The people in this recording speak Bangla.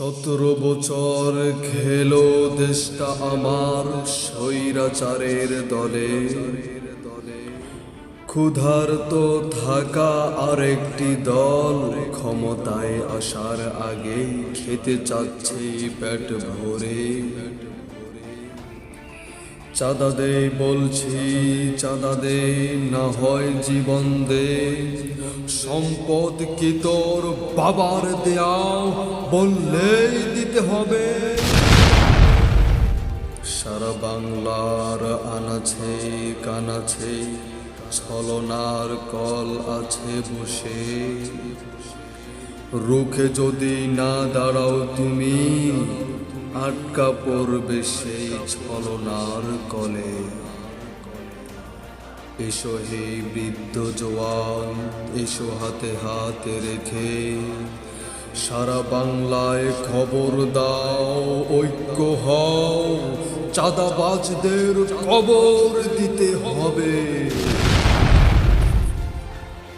সতেরো বছর খেলো দেশটা আমার স্বৈরাচারের দলে। ক্ষুধার্ত থাকা আরেকটি দল ক্ষমতায় আসার আগে খেতে চাচ্ছে পেট ভরে। চাঁদা দে বলছি, চাঁদা দে, না হয় জীবন দে। সম্পদ কি তোর বাবার দেয়াও বললেই দিতে হবে। সারা বাংলার আনাছে, কানাছে, ছলনার কল আছে বসে। রুখে যদি না দাঁড়াও তুমি আটকা পড়বে সেই ছলনার কলে। এসো হে বৃদ্ধ জওয়ান এসো হাতে হাতে রেখে। সারা বাংলায় খবর দাও, ঐক্য হও। চাঁদাবাজদের খবর দিতে হবে।